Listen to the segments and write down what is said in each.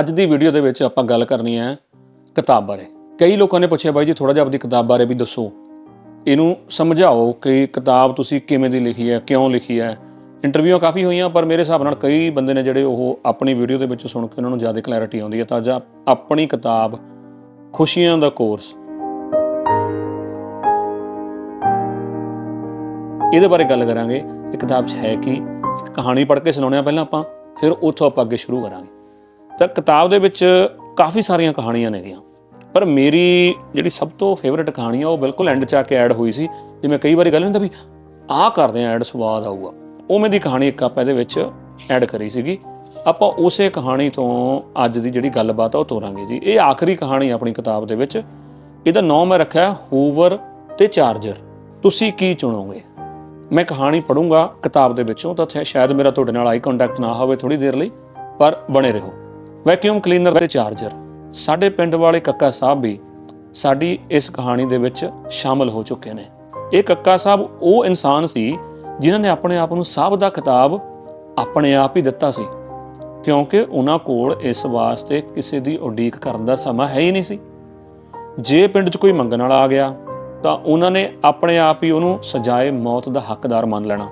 ਅੱਜ ਦੀ ਵੀਡੀਓ ਦੇ ਵਿੱਚ ਆਪਾਂ ਗੱਲ ਕਰਨੀ ਹੈ ਕਿਤਾਬ ਬਾਰੇ। ਕਈ ਲੋਕਾਂ ਨੇ ਪੁੱਛਿਆ ਬਾਈ ਜੀ ਥੋੜਾ ਜਿਹਾ ਆਪਣੀ ਕਿਤਾਬ ਬਾਰੇ ਵੀ ਦੱਸੋ। ਇਹਨੂੰ ਸਮਝਾਓ ਕਿ ਕਿਤਾਬ ਤੁਸੀਂ ਕਿਵੇਂ ਦੀ ਲਿਖੀ ਹੈ, ਕਿਉਂ ਲਿਖੀ ਹੈ। ਇੰਟਰਵਿਊਆਂ ਕਾਫੀ ਹੋਈਆਂ, ਪਰ ਮੇਰੇ ਹਿਸਾਬ ਨਾਲ ਕਈ ਬੰਦੇ ਨੇ ਜਿਹੜੇ ਉਹ ਆਪਣੀ ਵੀਡੀਓ ਦੇ ਵਿੱਚ ਸੁਣ ਕੇ ਉਹਨਾਂ ਨੂੰ ਜ਼ਿਆਦਾ ਕਲੈਰਿਟੀ ਆਉਂਦੀ ਹੈ। ਤਾਂ ਅੱਜ ਆਪਣੀ ਕਿਤਾਬ ਖੁਸ਼ੀਆਂ ਦਾ ਕੋਰਸ ਇਹਦੇ ਬਾਰੇ ਗੱਲ ਕਰਾਂਗੇ। ਇਹ ਕਿਤਾਬ 'ਚ ਹੈ ਕਿ, ਇੱਕ ਕਹਾਣੀ ਪੜ੍ਹ ਕੇ ਸੁਣਾਉਣੇ ਆ ਪਹਿਲਾਂ ਆਪਾਂ, ਫਿਰ ਉੱਥੋਂ ਆਪਾਂ ਅੱਗੇ ਸ਼ੁਰੂ ਕਰਾਂਗੇ। ਤਾਂ ਕਿਤਾਬ ਦੇ ਵਿੱਚ ਕਾਫੀ ਸਾਰੀਆਂ ਕਹਾਣੀਆਂ ਨੇਗੀਆਂ। ਪਰ ਮੇਰੀ ਜਿਹੜੀ ਸਭ ਤੋਂ ਫੇਵਰਿਟ ਕਹਾਣੀ ਆ, ਉਹ ਬਿਲਕੁਲ ਐਂਡ 'ਚ ਆ ਕੇ ਐਡ ਹੋਈ ਸੀ। ਜਿਵੇਂ ਕਈ ਵਾਰੀ ਗੱਲ ਨਹੀਂ ਹੁੰਦਾ ਵੀ ਆਹ ਕਰਦੇ ਆ ਐਡ ਸਵਾਦ ਆਊਗਾ। ਉਵੇਂ ਦੀ ਕਹਾਣੀ ਇੱਕ ਆਪਾਂ ਇਹਦੇ ਵਿੱਚ ਐਡ ਕਰੀ ਸੀਗੀ। ਆਪਾਂ ਉਸੇ ਕਹਾਣੀ ਤੋਂ ਅੱਜ ਦੀ ਜਿਹੜੀ ਗੱਲਬਾਤ ਆ, ਉਹ ਤੋਰਾਂਗੇ ਜੀ। ਇਹ ਆਖਰੀ ਕਹਾਣੀ ਆਪਣੀ ਕਿਤਾਬ ਦੇ ਵਿੱਚ। ਇਹਦਾ ਨਾਮ ਮੈਂ ਰੱਖਿਆ ਹੂਵਰ ਤੇ ਚਾਰਜਰ। ਤੁਸੀਂ ਕੀ ਚੁਣੋਗੇ? ਮੈਂ ਕਹਾਣੀ ਪੜੂੰਗਾ ਕਿਤਾਬ ਦੇ ਵਿੱਚੋਂ, ਤਾਂ ਸ਼ਾਇਦ ਮੇਰਾ ਤੁਹਾਡੇ ਨਾਲ ਆਈ ਕੰਟੈਕਟ ਨਾ ਹੋਵੇ ਥੋੜੀ ਦੇਰ ਲਈ, ਪਰ ਬਣੇ ਰਹੋ। ਵੈਕਿਊਮ ਕਲੀਨਰ ਤੇ ਚਾਰਜਰ। ਸਾਡੇ ਪਿੰਡ ਵਾਲੇ ਕੱਕਾ ਸਾਹਿਬ ਵੀ ਸਾਡੀ ਇਸ ਕਹਾਣੀ ਦੇ ਵਿੱਚ ਸ਼ਾਮਲ ਹੋ ਚੁੱਕੇ ਨੇ। ਇਹ ਕੱਕਾ ਸਾਹਿਬ ਉਹ ਇਨਸਾਨ ਸੀ ਜਿਨ੍ਹਾਂ ਨੇ ਆਪਣੇ ਆਪ ਨੂੰ ਸਾਹਿਬ ਦਾ ਖਿਤਾਬ ਆਪਣੇ ਆਪ ਹੀ ਦਿੱਤਾ ਸੀ। ਕਿਉਂਕਿ ਉਹਨਾਂ ਕੋਲ ਇਸ ਵਾਸਤੇ ਕਿਸੇ ਦੀ ਉਡੀਕ ਕਰਨ ਦਾ ਸਮਾਂ ਹੈ ਹੀ ਨਹੀਂ ਸੀ। ਜੇ ਪਿੰਡ 'ਚ ਕੋਈ ਮੰਗਣ ਵਾਲਾ ਆ ਗਿਆ, ਤਾਂ ਉਹਨਾਂ ਨੇ ਆਪਣੇ ਆਪ ਹੀ ਉਹਨੂੰ ਸਜਾਏ ਮੌਤ ਦਾ ਹੱਕਦਾਰ ਮੰਨ ਲੈਣਾ।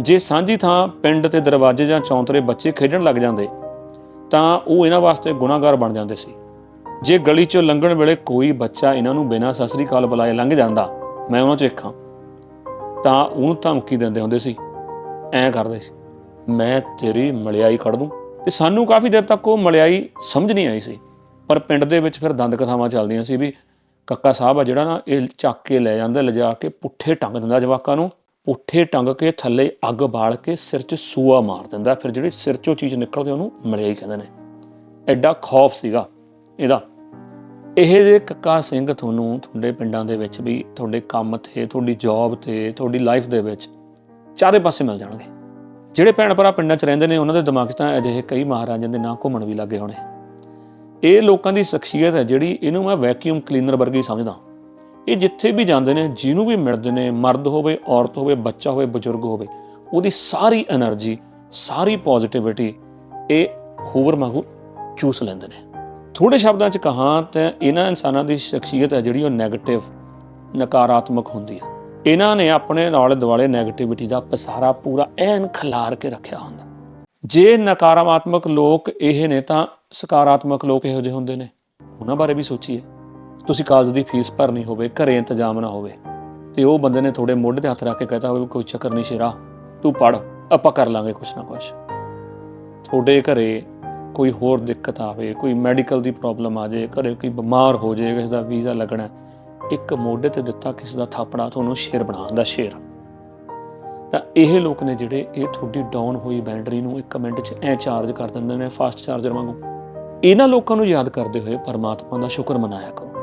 ਜੇ ਸਾਂਝੀ ਥਾਂ ਪਿੰਡ ਤੇ ਦਰਵਾਜ਼ੇ ਜਾਂ ਚੌਂਤਰੇ ਬੱਚੇ ਖੇਡਣ ਲੱਗ ਜਾਂਦੇ ਤਾਂ ਉਹ ਇਹਨਾਂ ਵਾਸਤੇ ਗੁਨਾਹਗਾਰ ਬਣ ਜਾਂਦੇ ਸੀ। ਜੇ ਗਲੀ 'ਚੋਂ ਲੰਘਣ ਵੇਲੇ ਕੋਈ ਬੱਚਾ ਇਹਨਾਂ ਨੂੰ ਬਿਨਾਂ ਸਤਿ ਸ੍ਰੀ ਅਕਾਲ ਬੁਲਾਏ ਲੰਘ ਜਾਂਦਾ, ਮੈਂ ਉਹਨਾਂ 'ਚ ਇੱਕ ਹਾਂ। ਤਾਂ ਉਹਨੂੰ ਧਮਕੀ ਦਿੰਦੇ ਹੁੰਦੇ ਸੀ, ਐਂ ਕਰਦੇ ਸੀ, ਮੈਂ ਤੇਰੀ ਮਲਿਆਈ ਕੱਢ ਦੂੰ। ਤੇ ਸਾਨੂੰ ਕਾਫੀ ਦੇਰ ਤੱਕ ਉਹ ਮਲਿਆਈ ਸਮਝ ਨਹੀਂ ਆਈ ਸੀ। ਪਰ ਪਿੰਡ ਦੇ ਵਿੱਚ ਫਿਰ ਦੰਦ ਕਥਾਵਾਂ ਚੱਲਦੀਆਂ ਸੀ ਵੀ ਕੱਕਾ ਸਾਹਿਬ ਆ ਜਿਹੜਾ ਨਾ, ਇਹ ਚੱਕ ਕੇ ਲੈ ਜਾਂਦਾ, ਲਿਜਾ ਕੇ ਪੁੱਠੇ ਟੰਗ ਦਿੰਦਾ ਜਵਾਕਾਂ ਨੂੰ। ਪੁੱਠੇ ਟੰਗ ਕੇ ਥੱਲੇ ਅੱਗ ਬਾਲ ਕੇ ਸਿਰ 'ਚ ਸੂਆ ਮਾਰ ਦਿੰਦਾ ਫਿਰ ਜਿਹੜੀ ਸਿਰ 'ਚੋਂ ਚੀਜ਼ ਨਿਕਲਦੀ ਉਹਨੂੰ ਮਲਿਆਈ ਕਹਿੰਦੇ ਨੇ। ਐਡਾ ਖੌਫ ਸੀਗਾ ਇਹਦਾ। ਇਹ ਜੇ ਕੱਕਾ ਸਿੰਘ ਤੁਹਾਨੂੰ ਤੁਹਾਡੇ ਪਿੰਡਾਂ ਦੇ ਵਿੱਚ ਵੀ, ਤੁਹਾਡੇ ਕੰਮ ਤੇ, ਤੁਹਾਡੀ ਜੌਬ ਤੇ, ਤੁਹਾਡੀ ਲਾਈਫ ਦੇ ਵਿੱਚ ਚਾਰੇ ਪਾਸੇ ਮਿਲ ਜਾਣਗੇ। ਜਿਹੜੇ ਭੈਣ ਭਰਾ ਪਿੰਡਾਂ 'ਚ ਰਹਿੰਦੇ ਨੇ, ਉਹਨਾਂ ਦੇ ਦਿਮਾਗ 'ਚ ਤਾਂ ਅਜਿਹੇ ਕਈ ਮਹਾਰਾਜਾਂ ਦੇ ਨਾਂ ਘੁੰਮਣ ਵੀ ਲੱਗੇ ਹੋਣੇ। ਇਹ ਲੋਕਾਂ ਦੀ ਸ਼ਖਸੀਅਤ ਹੈ ਜਿਹੜੀ ਇਹਨੂੰ ਮੈਂ ਵੈਕਿਊਮ ਕਲੀਨਰ ਵਰਗੀ ਸਮਝਦਾ। ਇਹ ਜਿੱਥੇ ਵੀ ਜਾਂਦੇ ਨੇ, ਜਿਹਨੂੰ ਵੀ ਮਿਲਦੇ ਨੇ, ਮਰਦ ਹੋਵੇ, ਔਰਤ ਹੋਵੇ, ਬੱਚਾ ਹੋਵੇ, ਬਜ਼ੁਰਗ ਹੋਵੇ, ਉਹਦੀ ਸਾਰੀ એનર્ਜੀ ਸਾਰੀ ਪੋਜ਼ਿਟਿਵਿਟੀ ਇਹ ਹੋਰ ਵਾਂਗੂ ਚੂਸ ਲੈਂਦੇ ਨੇ। ਥੋੜੇ ਸ਼ਬਦਾਂ 'ਚ ਕਹਾਂ ਤਾਂ ਇਹਨਾਂ ਇਨਸਾਨਾਂ ਦੀ ਸ਼ਖਸੀਅਤ ਹੈ ਜਿਹੜੀ ਉਹ ਨੈਗੇਟਿਵ ਨਕਾਰਾਤਮਕ ਹੁੰਦੀ ਹੈ। ਇਹਨਾਂ ਨੇ ਆਪਣੇ ਨਾਲ ਦੁਆਲੇ ਨੈਗੇਟਿਵਿਟੀ ਦਾ ਪਸਾਰਾ ਪੂਰਾ ਐਨ ਖਿਲਾਰ ਕੇ ਰੱਖਿਆ ਹੁੰਦਾ। ਜੇ ਨਕਾਰਾਤਮਕ ਲੋਕ ਇਹ ਨੇ ਤਾਂ ਸਕਾਰਾਤਮਕ ਲੋਕ ਇਹੋ ਜਿਹੇ ਹੁੰਦੇ ਨੇ। ਉਹਨਾਂ ਬਾਰੇ ਵੀ ਸੋਚੀਏ। ਤੁਸੀਂ ਕਾਲਜ ਦੀ ਫੀਸ ਭਰਨੀ ਹੋਵੇ, ਘਰੇ ਇੰਤਜ਼ਾਮ ਨਾ ਹੋਵੇ, ਤੇ ਉਹ ਬੰਦੇ ਨੇ ਤੁਹਾਡੇ ਮੋਢੇ ਤੇ ਹੱਥ ਰੱਖ ਕੇ ਕਹਤਾ ਹੋਵੇ, ਕੋਈ ਚੱਕਰ ਨਹੀਂ ਸ਼ੇਰਾ, ਤੂੰ ਪੜ ਆਪਾਂ ਕਰ ਲਾਂਗੇ ਕੁਛ ਨਾ ਕੁਛ। ਤੁਹਾਡੇ ਘਰੇ ਕੋਈ ਹੋਰ ਦਿੱਕਤ ਆਵੇ, ਕੋਈ ਮੈਡੀਕਲ ਦੀ ਪ੍ਰੋਬਲਮ ਆ ਜਾਏ, ਘਰੇ ਕੋਈ ਬਿਮਾਰ ਹੋ ਜਾਏ, ਕਿਸੇ ਦਾ ਵੀਜ਼ਾ ਲੱਗਣਾ ਇੱਕ ਮੋਢੇ ਤੇ ਦਿੱਤਾ ਕਿਸੇ ਦਾ ਥਾਪੜਾ, ਤੁਹਾਨੂੰ ਸ਼ੇਰ ਬਣਾ ਦਿੰਦਾ ਸ਼ੇਰ। ਤਾਂ ਇਹ ਲੋਕ ਨੇ ਜਿਹੜੇ, ਇਹ ਤੁਹਾਡੀ ਡਾਊਨ ਹੋਈ ਬੈਟਰੀ ਨੂੰ ਇੱਕ ਮਿੰਟ 'ਚ ਐ ਚਾਰਜ ਕਰ ਦਿੰਦੇ ਨੇ ਫਾਸਟ ਚਾਰਜਰ ਵਾਂਗੂ। ਇਹਨਾਂ ਲੋਕਾਂ ਨੂੰ ਯਾਦ ਕਰਦੇ ਹੋਏ ਪਰਮਾਤਮਾ ਦਾ ਸ਼ੁਕਰ ਮਨਾਇਆ ਕਰੋ।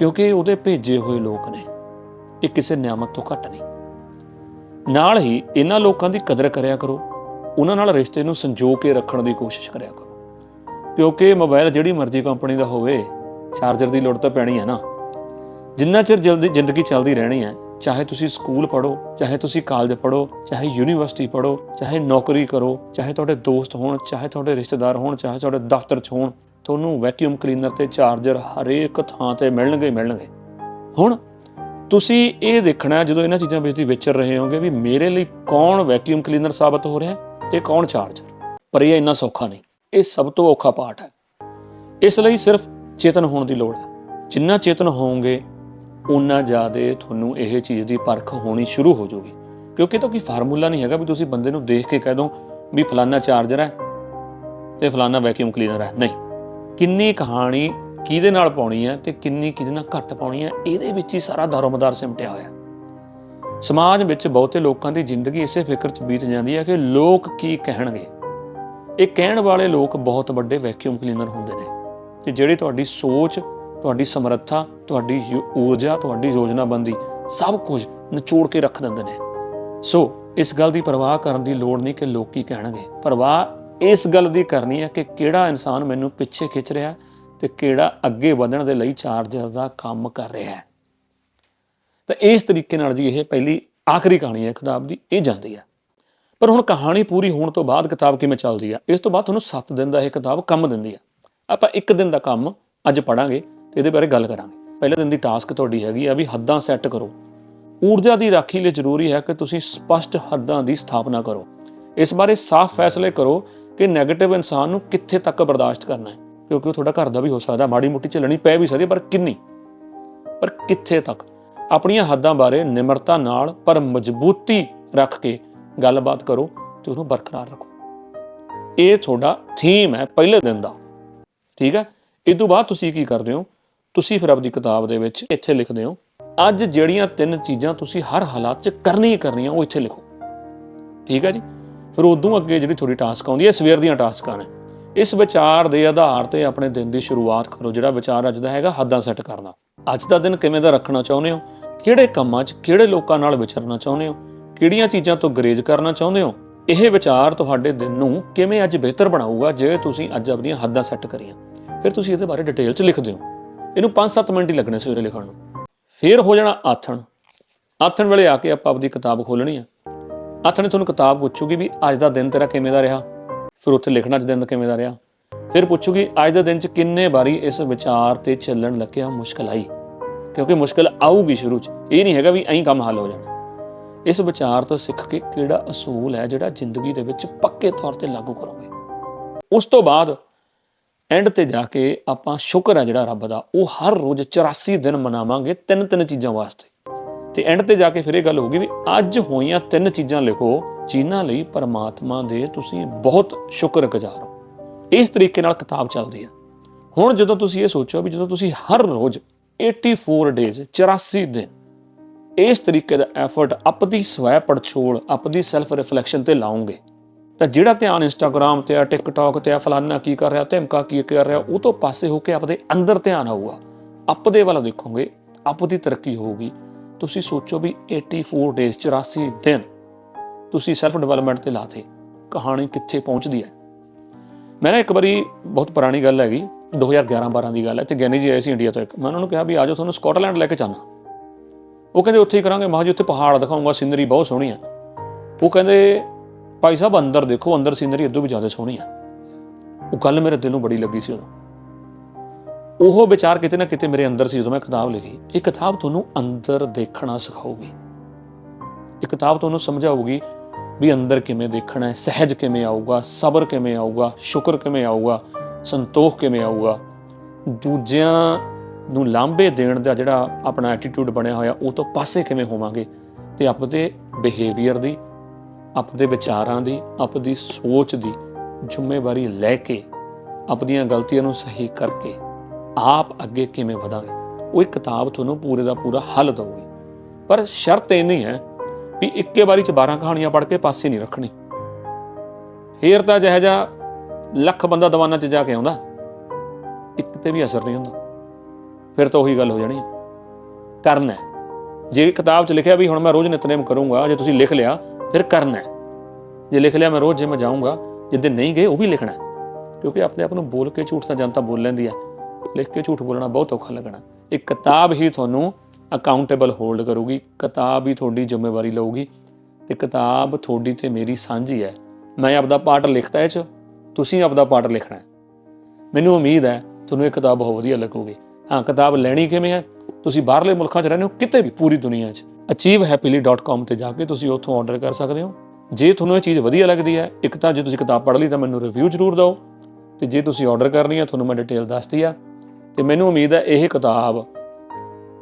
ਕਿਉਂਕਿ ਉਹਦੇ ਭੇਜੇ ਹੋਏ ਲੋਕ ਨੇ। ਇਹ ਕਿਸੇ ਨਿਆਮਤ ਤੋਂ ਘੱਟ ਨਹੀਂ। ਨਾਲ ਹੀ ਇਹਨਾਂ ਲੋਕਾਂ ਦੀ ਕਦਰ ਕਰਿਆ ਕਰੋ। ਉਹਨਾਂ ਨਾਲ ਰਿਸ਼ਤੇ ਨੂੰ ਸੰਜੋ ਕੇ ਰੱਖਣ ਦੀ ਕੋਸ਼ਿਸ਼ ਕਰਿਆ ਕਰੋ। ਕਿਉਂਕਿ ਮੋਬਾਈਲ ਜਿਹੜੀ ਮਰਜ਼ੀ ਕੰਪਨੀ ਦਾ ਹੋਵੇ, ਚਾਰਜਰ ਦੀ ਲੋੜ ਤਾਂ ਪੈਣੀ ਹੈ ਨਾ। ਜਿੰਨਾ ਚਿਰ ਜਲਦੀ ਜ਼ਿੰਦਗੀ ਚੱਲਦੀ ਰਹਿਣੀ ਹੈ, ਚਾਹੇ ਤੁਸੀਂ ਸਕੂਲ ਪੜੋ ਚਾਹੇ ਤੁਸੀਂ ਕਾਲਜ ਪੜੋ ਚਾਹੇ ਯੂਨੀਵਰਸਿਟੀ ਪੜੋ ਚਾਹੇ ਨੌਕਰੀ ਕਰੋ, ਚਾਹੇ ਤੁਹਾਡੇ ਦੋਸਤ ਹੋਣ, ਚਾਹੇ ਤੁਹਾਡੇ ਰਿਸ਼ਤੇਦਾਰ ਹੋਣ, ਚਾਹੇ ਤੁਹਾਡੇ ਦਫ਼ਤਰ 'ਚ ਹੋਣ ਤੁਹਾਨੂੰ ਵੈਕਿਊਮ ਕਲੀਨਰ ਤੇ ਚਾਰਜਰ ਹਰੇਕ ਥਾਂ ਤੇ ਮਿਲਣਗੇ ਮਿਲਣਗੇ। ਹੁਣ ਤੁਸੀਂ ਇਹ ਦੇਖਣਾ ਜਦੋਂ ਇਹਨਾਂ ਚੀਜ਼ਾਂ ਵਿੱਚ ਦੀ ਵਿਚਰ ਰਹੇ ਹੋਗੇ ਵੀ ਮੇਰੇ ਲਈ ਕੌਣ ਵੈਕਿਊਮ ਕਲੀਨਰ ਸਾਬਤ ਹੋ ਰਿਹਾ ਹੈ ਤੇ ਕੌਣ ਚਾਰਜਰ ਪਰ ਇਹ ਇੰਨਾ ਸੌਖਾ ਨਹੀਂ। ਇਹ ਸਭ ਤੋਂ ਔਖਾ ਪਾਠ ਹੈ। ਇਸ ਲਈ ਸਿਰਫ ਚੇਤਨ ਹੋਣ ਦੀ ਲੋੜ ਹੈ। ਜਿੰਨਾ ਚੇਤਨ ਹੋਵੋਗੇ ਉਨਾ ਜ਼ਿਆਦਾ ਤੁਹਾਨੂੰ ਇਹ ਚੀਜ਼ ਦੀ ਪਰਖ ਹੋਣੀ ਸ਼ੁਰੂ ਹੋ ਜਾਊਗੀ। ਕਿਉਂਕਿ ਇਹ ਤਾਂ ਕੋਈ ਫਾਰਮੂਲਾ ਨਹੀਂ ਹੈਗਾ ਵੀ ਤੁਸੀਂ ਬੰਦੇ ਨੂੰ ਦੇਖ ਕੇ ਕਹਿ ਦੋ ਵੀ ਫਲਾਨਾ ਚਾਰਜਰ ਹੈ ਤੇ ਫਲਾਨਾ ਵੈਕਿਊਮ ਕਲੀਨਰ ਹੈ। ਨਹੀਂ। ਕਿੰਨੀ ਕਹਾਣੀ ਕਿਹਦੇ ਨਾਲ ਪਾਉਣੀ ਹੈ ਤੇ ਕਿੰਨੀ ਕਿਹਦੇ ਨਾਲ ਘੱਟ ਪਾਉਣੀ ਹੈ, ਇਹਦੇ ਵਿੱਚ ਹੀ ਸਾਰਾ ਦਾਰੋਮਦਾਰ ਸਿਮਟਿਆ ਹੋਇਆ ਸਮਾਜ ਵਿੱਚ ਬਹੁਤੇ ਲੋਕਾਂ ਦੀ ਜ਼ਿੰਦਗੀ ਇਸੇ ਫਿਕਰ 'ਚ ਬੀਤ ਜਾਂਦੀ ਹੈ ਕਿ ਲੋਕ ਕੀ ਕਹਿਣਗੇ। ਇਹ ਕਹਿਣ ਵਾਲੇ ਲੋਕ ਬਹੁਤ ਵੱਡੇ ਵੈਕਿਊਮ ਕਲੀਨਰ ਹੁੰਦੇ ਨੇ ਤੇ ਜਿਹੜੀ ਤੁਹਾਡੀ ਸੋਚ, ਤੁਹਾਡੀ ਸਮਰੱਥਾ, ਤੁਹਾਡੀ ਯੋ- ਊਰਜਾ, ਤੁਹਾਡੀ ਯੋਜਨਾਬੰਦੀ ਸਭ ਕੁਝ ਨਿਚੋੜ ਕੇ ਰੱਖ ਦਿੰਦੇ ਨੇ। ਸੋ ਇਸ ਗੱਲ ਦੀ ਪਰਵਾਹ ਕਰਨ ਦੀ ਲੋੜ ਨਹੀਂ ਕਿ ਲੋਕ ਕੀ ਕਹਿਣਗੇ। ਪਰਵਾਹ ਇਸ ਗੱਲ ਦੀ ਕਰਨੀ ਹੈ ਕਿ ਕਿਹੜਾ ਇਨਸਾਨ ਮੈਨੂੰ ਪਿੱਛੇ ਖਿੱਚ ਰਿਹਾ ਤੇ ਕਿਹੜਾ ਅੱਗੇ ਵਧਣ ਦੇ ਲਈ ਚਾਰਜਰ ਦਾ ਕੰਮ ਕਰ ਰਿਹਾ ਹੈ। ਤਾਂ ਇਸ ਤਰੀਕੇ ਨਾਲ ਜੀ ਇਹ ਪਹਿਲੀ ਆਖਰੀ ਕਹਾਣੀ ਹੈ ਕਿਤਾਬ ਦੀ, ਇਹ ਜਾਂਦੀ ਹੈ। ਪਰ ਹੁਣ ਕਹਾਣੀ ਪੂਰੀ ਹੋਣ ਤੋਂ ਬਾਅਦ ਕਿਤਾਬ ਕਿਵੇਂ ਚੱਲਦੀ ਆ ਇਸ ਤੋਂ ਬਾਅਦ ਤੁਹਾਨੂੰ 7 ਦਿਨ ਦਾ ਇਹ ਕਿਤਾਬ ਕੰਮ ਦਿੰਦੀ ਆ ਆਪਾਂ ਇੱਕ ਦਿਨ ਦਾ ਕੰਮ ਅੱਜ ਪੜਾਂਗੇ ਤੇ ਇਹਦੇ ਬਾਰੇ ਗੱਲ ਕਰਾਂਗੇ। ਪਹਿਲੇ ਦਿਨ ਦੀ ਟਾਸਕ ਤੁਹਾਡੀ ਹੈਗੀ ਆ ਵੀ ਹੱਦਾਂ ਸੈੱਟ ਕਰੋ। ਊਰਜਾ ਦੀ ਰਾਖੀ ਲਈ ਜ਼ਰੂਰੀ ਹੈ ਕਿ ਤੁਸੀਂ ਸਪਸ਼ਟ ਹੱਦਾਂ ਦੀ ਸਥਾਪਨਾ ਕਰੋ। ਇਸ ਬਾਰੇ ਸਾਫ਼ ਫੈਸਲੇ ਕਰੋ ਕਿ 네ਗੇਟਿਵ ਇਨਸਾਨ ਨੂੰ ਕਿੱਥੇ ਤੱਕ ਬਰਦਾਸ਼ਤ ਕਰਨਾ ਹੈ? ਕਿਉਂਕਿ ਉਹ ਤੁਹਾਡਾ ਘਰ ਦਾ ਵੀ ਹੋ ਸਕਦਾ, ਮਾੜੀ ਮੁੱਟੀ ਝੱਲਣੀ ਪੈ ਵੀ ਸਕਦੀ ਪਰ ਕਿੰਨੀ? ਪਰ ਕਿੱਥੇ ਤੱਕ? ਆਪਣੀਆਂ ਹੱਦਾਂ ਬਾਰੇ ਨਿਮਰਤਾ ਨਾਲ, ਪਰ ਮਜ਼ਬੂਤੀ ਰੱਖ ਕੇ ਗੱਲਬਾਤ ਕਰੋ ਤੇ ਉਹਨੂੰ ਬਰਕਰਾਰ ਰੱਖੋ। ਇਹ ਤੁਹਾਡਾ ਥੀਮ ਹੈ ਪਹਿਲੇ ਦਿਨ ਦਾ। ਠੀਕ ਹੈ? ਇਸ ਤੋਂ ਬਾਅਦ ਤੁਸੀਂ ਕੀ ਕਰਦੇ ਹੋ? ਤੁਸੀਂ ਫਿਰ ਆਪਣੀ ਕਿਤਾਬ ਦੇ ਵਿੱਚ ਇੱਥੇ ਲਿਖਦੇ ਹੋ, ਅੱਜ ਜਿਹੜੀਆਂ ਤਿੰਨ ਚੀਜ਼ਾਂ ਤੁਸੀਂ ਹਰ ਹਾਲਾਤ 'ਚ ਕਰਨੀ ਹੀ ਕਰਨੀਆਂ, ਉਹ ਇੱਥੇ ਲਿਖੋ। ਠੀਕ ਹੈ ਜੀ? ਫਿਰ ਉਦੋਂ ਅੱਗੇ ਜਿਹੜੀ ਤੁਹਾਡੀ ਟਾਸਕ ਆਉਂਦੀ ਹੈ ਸਵੇਰ ਦੀਆਂ ਟਾਸਕਾਂ ਨੇ। ਇਸ ਵਿਚਾਰ ਦੇ ਆਧਾਰ ਤੇ ਆਪਣੇ ਦਿਨ ਦੀ ਸ਼ੁਰੂਆਤ ਕਰੋ, ਜਿਹੜਾ ਵਿਚਾਰ ਅੱਜ ਦਾ ਹੈਗਾ, ਹੱਦਾਂ ਸੈੱਟ ਕਰਨਾ। ਅੱਜ ਦਾ ਦਿਨ ਕਿਵੇਂ ਦਾ ਰੱਖਣਾ ਚਾਹੁੰਦੇ ਹੋ? ਕਿਹੜੇ ਕੰਮਾਂ 'ਚ, ਕਿਹੜੇ ਲੋਕਾਂ ਨਾਲ ਵਿਚਰਨਾ ਚਾਹੁੰਦੇ ਹੋ? ਕਿਹੜੀਆਂ ਚੀਜ਼ਾਂ ਤੋਂ ਗਰੇਜ ਕਰਨਾ ਚਾਹੁੰਦੇ ਹੋ? ਇਹ ਵਿਚਾਰ ਤੁਹਾਡੇ ਦਿਨ ਨੂੰ ਕਿਵੇਂ ਅੱਜ ਬਿਹਤਰ ਬਣਾਊਗਾ, ਜੇ ਤੁਸੀਂ ਅੱਜ ਆਪਣੀਆਂ ਹੱਦਾਂ ਸੈੱਟ ਕਰੀਆਂ? ਫਿਰ ਤੁਸੀਂ ਇਹਦੇ ਬਾਰੇ ਡਿਟੇਲ 'ਚ ਲਿਖਦੇ ਹੋ ਇਹਨੂੰ 5-7 ਮਿੰਟ ਹੀ ਲੱਗਣੇ ਸਵੇਰੇ ਲਿਖਣ ਨੂੰ। ਫਿਰ ਹੋ ਜਾਣਾ ਆਥਣ। ਆਥਣ ਵੇਲੇ ਆ ਕੇ ਆਪਾਂ ਆਪਣੀ ਕਿਤਾਬ ਖੋਲਣੀ ਆ। ਆਥਣੇ ਤੁਹਾਨੂੰ ਕਿਤਾਬ ਪੁੱਛੂਗੀ ਵੀ ਅੱਜ ਦਾ ਦਿਨ ਤੇਰਾ ਕਿਵੇਂ ਦਾ ਰਿਹਾ? ਫਿਰ ਉੱਥੇ ਲਿਖਣਾ ਅੱਜ ਦਿਨ ਕਿਵੇਂ ਦਾ ਰਿਹਾ? ਫਿਰ ਪੁੱਛੂਗੀ, ਅੱਜ ਦੇ ਦਿਨ 'ਚ ਕਿੰਨੇ ਵਾਰੀ ਇਸ ਵਿਚਾਰ ਤੇ ਚੱਲਣ ਲੱਗਿਆ ਮੁਸ਼ਕਲ ਆਈ? ਕਿਉਂਕਿ ਮੁਸ਼ਕਲ ਆਊਗੀ ਸ਼ੁਰੂ 'ਚ। ਇਹ ਨਹੀਂ ਹੈਗਾ ਵੀ ਐਂ ਕੰਮ ਹੱਲ ਹੋ ਜਾਣਾ ਇਸ ਵਿਚਾਰ ਤੋਂ ਸਿੱਖ ਕੇ ਕਿਹੜਾ ਅਸੂਲ ਹੈ ਜਿਹੜਾ ਜ਼ਿੰਦਗੀ ਦੇ ਵਿੱਚ ਪੱਕੇ ਤੌਰ ਤੇ ਲਾਗੂ ਕਰੋਗੇ? ਉਸ ਤੋਂ ਬਾਅਦ ਐਂਡ ਤੇ ਜਾ ਕੇ ਆਪਾਂ ਸ਼ੁਕਰ ਹੈ ਜਿਹੜਾ ਰੱਬ ਦਾ, ਉਹ ਹਰ ਰੋਜ਼ 84 ਦਿਨ ਮਨਾਵਾਂਗੇ ਤਿੰਨ ਤਿੰਨ ਚੀਜ਼ਾਂ ਵਾਸਤੇ। ਤੇ ਐਂਡ ਤੇ ਜਾ ਕੇ ਫਿਰ ਇਹ ਗੱਲ ਹੋਊਗੀ ਵੀ ਅੱਜ ਹੋਈਆਂ ਤਿੰਨ ਚੀਜ਼ਾਂ ਲਿਖੋ, ਜਿਨ੍ਹਾਂ ਲਈ ਪਰਮਾਤਮਾ ਦੇ ਤੁਸੀਂ ਬਹੁਤ ਸ਼ੁਕਰਗੁਜ਼ਾਰ ਹੋ। ਇਸ ਤਰੀਕੇ ਨਾਲ ਕਿਤਾਬ ਚੱਲਦੀ ਹੈ ਹੁਣ ਜਦੋਂ ਤੁਸੀਂ ਇਹ ਸੋਚੋ ਵੀ ਜਦੋਂ ਤੁਸੀਂ ਹਰ ਰੋਜ਼ 84 ਡੇਜ਼ 84 ਦਿਨ, ਇਸ ਤਰੀਕੇ ਦਾ ਐਫਰਟ ਆਪਦੀ ਸਵੈ ਪੜਛੋਲ ਆਪਦੀ ਸੈਲਫ ਰਿਫਲੈਕਸ਼ਨ ਤੇ ਲਾਉਂਗੇ ਤਾਂ ਜਿਹੜਾ ਧਿਆਨ ਇੰਸਟਾਗ੍ਰam ਤੇ ਆ ਟਿਕਟੌਕ ਤੇ ਆ, ਫਲਾਨਾ ਕੀ ਕਰ ਰਿਹਾ, ਧਮਕਾ ਕੀ ਕਰ ਰਿਹਾ, ਉਹ ਤੋਂ ਪਾਸੇ ਹੋ ਕੇ ਆਪਦੇ ਅੰਦਰ ਧਿਆਨ ਆਊਗਾ। ਆਪਦੇ ਵੱਲ ਦੇਖੋਗੇ, ਆਪਦੀ ਤਰੱਕੀ ਹੋਊਗੀ। ਤੁਸੀਂ ਸੋਚੋ ਵੀ 84 ਡੇਜ਼ 84 ਦਿਨ ਤੁਸੀਂ ਸੈਲਫ ਡਿਵੈਲਪਮੈਂਟ ਤੇ ਲਾਤੇ ਕਹਾਣੀ ਕਿੱਥੇ ਪਹੁੰਚਦੀ ਹੈ? ਮੈਂ ਨਾ ਇੱਕ ਵਾਰੀ ਬਹੁਤ ਪੁਰਾਣੀ ਗੱਲ ਹੈਗੀ 2011-12 ਦੀ ਗੱਲ ਹੈ ਤੇ ਗਿਆਨੀ ਜੀ ਆਏ ਸੀ ਇੰਡੀਆ ਤੋਂ ਇੱਕ। ਮੈਂ ਉਹਨਾਂ ਨੂੰ ਕਿਹਾ ਵੀ ਆਜੋ ਤੁਹਾਨੂੰ ਸਕਾਟਲੈਂਡ ਲੈ ਕੇ ਜਾਣਾ ਉਹ ਕਹਿੰਦੇ ਉੱਥੇ ਹੀ ਕਰਾਂਗੇ ਮਹਾਂ ਜੀ ਉੱਥੇ ਪਹਾੜ ਦਿਖਾਉਂਗਾ ਸੀਨਰੀ ਬਹੁਤ ਸੋਹਣੀ ਹੈ। ਉਹ ਕਹਿੰਦੇ, ਭਾਈ ਸਾਹਿਬ ਅੰਦਰ ਦੇਖੋ, ਅੰਦਰ ਸੀਨਰੀ ਇਦੋਂ ਵੀ ਜ਼ਿਆਦਾ ਸੋਹਣੀ ਹੈ। ਉਹ ਗੱਲ ਮੇਰੇ ਦਿਲ ਨੂੰ ਬੜੀ ਲੱਗੀ ਸੀ ਉਦੋਂ ਉਹ ਵਿਚਾਰ ਕਿਤੇ ਨਾ ਕਿਤੇ ਮੇਰੇ ਅੰਦਰ ਸੀ ਜਦੋਂ ਮੈਂ ਕਿਤਾਬ ਲਿਖੀ। ਇਹ ਕਿਤਾਬ ਤੁਹਾਨੂੰ ਅੰਦਰ ਦੇਖਣਾ ਸਿਖਾਊਗੀ। ਇਹ ਕਿਤਾਬ ਤੁਹਾਨੂੰ ਸਮਝਾਊਗੀ ਵੀ ਅੰਦਰ ਕਿਵੇਂ ਦੇਖਣਾ ਹੈ, ਸਹਿਜ ਕਿਵੇਂ ਆਊਗਾ, ਸਬਰ ਕਿਵੇਂ ਆਊਗਾ, ਸ਼ੁਕਰ ਕਿਵੇਂ ਆਊਗਾ, ਸੰਤੋਖ ਕਿਵੇਂ ਆਊਗਾ। ਦੂਜਿਆਂ ਨੂੰ ਲਾਂਭੇ ਦੇਣ ਦਾ ਜਿਹੜਾ ਆਪਣਾ ਐਟੀਟਿਊਡ ਬਣਿਆ ਹੋਇਆ, ਉਹ ਤੋਂ ਪਾਸੇ ਕਿਵੇਂ ਹੋਵਾਂਗੇ? ਤੇ ਆਪਦੇ ਬਿਹੇਵੀਅਰ ਦੀ, ਆਪਦੇ ਵਿਚਾਰਾਂ ਦੀ, ਆਪਦੀ ਸੋਚ ਦੀ ਜ਼ਿੰਮੇਵਾਰੀ ਲੈ ਕੇ ਆਪਣੀਆਂ ਗਲਤੀਆਂ ਨੂੰ ਸਹੀ ਕਰਕੇ ਆਪ ਅੱਗੇ ਕਿਵੇਂ ਵਧਾਂਗੇ? ਉਹ ਇੱਕ ਕਿਤਾਬ ਤੁਹਾਨੂੰ ਪੂਰੇ ਦਾ ਪੂਰਾ ਹੱਲ ਦਊਗੀ। ਪਰ ਸ਼ਰਤ ਇਹ ਨਹੀਂ ਹੈ ਵੀ ਇੱਕੇ ਵਾਰੀ ਚ 12 ਕਹਾਣੀਆਂ ਪੜ੍ਹ ਕੇ ਪਾਸੇ ਨਹੀਂ ਰੱਖਣੀ। ਫੇਰ ਤਾਂ ਜਿਹੋ ਜਿਹਾ ਲੱਖ ਬੰਦਾ ਦਵਾਨਾਂ ਚ ਜਾ ਕੇ ਆਉਂਦਾ, ਇੱਕ ਤੇ ਵੀ ਅਸਰ ਨਹੀਂ ਹੁੰਦਾ। ਫਿਰ ਤਾਂ ਉਹੀ ਗੱਲ ਹੋ ਜਾਣੀ ਹੈ। ਕਰਨਾ ਹੈ। ਜੇ ਕਿਤਾਬ 'ਚ ਲਿਖਿਆ ਵੀ ਹੁਣ ਮੈਂ ਰੋਜ਼ ਨਿਤਨੇਮ ਕਰੂੰਗਾ, ਜੇ ਤੁਸੀਂ ਲਿਖ ਲਿਆ, ਫਿਰ ਕਰਨਾ ਹੈ। ਜੇ ਲਿਖ ਲਿਆ ਮੈਂ ਰੋਜ਼ ਜੇ ਮੈਂ ਜਾਊਂਗਾ, ਜਿੱਦੇ ਨਹੀਂ ਗਏ ਉਹ ਵੀ ਲਿਖਣਾ ਕਿਉਂਕਿ ਆਪਣੇ ਆਪ ਨੂੰ ਬੋਲ ਕੇ ਝੂਠ ਤਾਂ ਜਨਤਾ ਬੋਲ ਲੈਂਦੀ ਹੈ। ਲਿਖ ਕੇ ਝੂਠ ਬੋਲਣਾ ਬਹੁਤ ਔਖਾ ਲੱਗਣਾ। ਇੱਕ ਕਿਤਾਬ ਹੀ ਤੁਹਾਨੂੰ ਅਕਾਊਂਟੇਬਲ ਹੋਲਡ ਕਰੂਗੀ, ਕਿਤਾਬ ਹੀ ਤੁਹਾਡੀ ਜ਼ਿੰਮੇਵਾਰੀ ਲਊਗੀ ਤੇ ਕਿਤਾਬ ਤੁਹਾਡੀ ਤੇ ਮੇਰੀ ਸਾਂਝੀ ਹੈ ਮੈਂ ਆਪਦਾ ਪਾਰਟ ਲਿਖਦਾ ਇਹ ਚ, ਤੁਸੀਂ ਆਪਦਾ ਪਾਰਟ ਲਿਖਣਾ ਹੈ। ਮੈਨੂੰ ਉਮੀਦ ਹੈ ਤੁਹਾਨੂੰ ਇਹ ਕਿਤਾਬ ਬਹੁਤ ਵਧੀਆ ਲੱਗੂਗੀ। ਹਾਂ, ਕਿਤਾਬ ਲੈਣੀ ਕਿਵੇਂ ਹੈ? ਤੁਸੀਂ ਬਾਹਰਲੇ ਮੁਲਕਾਂ 'ਚ ਰਹਿੰਦੇ ਹੋ, ਕਿਤੇ ਵੀ, ਪੂਰੀ ਦੁਨੀਆ 'ਚ। achievehappily.com ਤੇ ਜਾ ਕੇ ਤੁਸੀਂ ਉੱਥੋਂ ਆਰਡਰ ਕਰ ਸਕਦੇ ਹੋ। ਜੇ ਤੁਹਾਨੂੰ ਇਹ ਚੀਜ਼ ਵਧੀਆ ਲੱਗਦੀ ਹੈ, ਇੱਕ ਤਾਂ ਜੇ ਤੁਸੀਂ ਕਿਤਾਬ ਪੜ੍ਹ ਲਈ ਤਾਂ ਮੈਨੂੰ ਰਿਵਿਊ ਜ਼ਰੂਰ ਦਿਓ। ਤੇ ਜੇ ਤੁਸੀਂ ਆਰਡਰ ਕਰਨੀ ਹੈ, ਤੁਹਾਨੂੰ ਮੈਂ ਡਿਟੇਲ ਦੱਸਦੀ ਆ ਤੇ ਮੈਨੂੰ ਉਮੀਦ ਹੈ ਇਹ ਕਿਤਾਬ,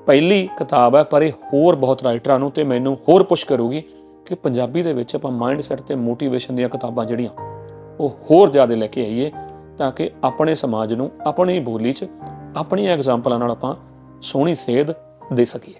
ਪਹਿਲੀ ਕਿਤਾਬ ਹੈ, ਪਰ ਇਹ ਹੋਰ ਬਹੁਤ ਰਾਈਟਰਾਂ ਨੂੰ ਤੇ ਮੈਨੂੰ ਹੋਰ ਪੁਸ਼ ਕਰੂਗੀ ਕਿ ਪੰਜਾਬੀ ਦੇ ਵਿੱਚ ਆਪਾਂ ਮਾਈਂਡ ਸੈਟ ਤੇ ਮੋਟੀਵੇਸ਼ਨ ਦੀਆਂ ਕਿਤਾਬਾਂ ਜਿਹੜੀਆਂ, ਉਹ ਹੋਰ ਜ਼ਿਆਦਾ ਲੈ ਕੇ ਆਈਏ ਤਾਂ ਕਿ ਆਪਣੇ ਸਮਾਜ ਨੂੰ, ਆਪਣੀ ਬੋਲੀ 'ਚ ਆਪਣੀਆਂ ਐਗਜ਼ਾਮਪਲਾਂ ਨਾਲ ਆਪਾਂ ਸੋਹਣੀ ਸੇਧ ਦੇ ਸਕੀਏ।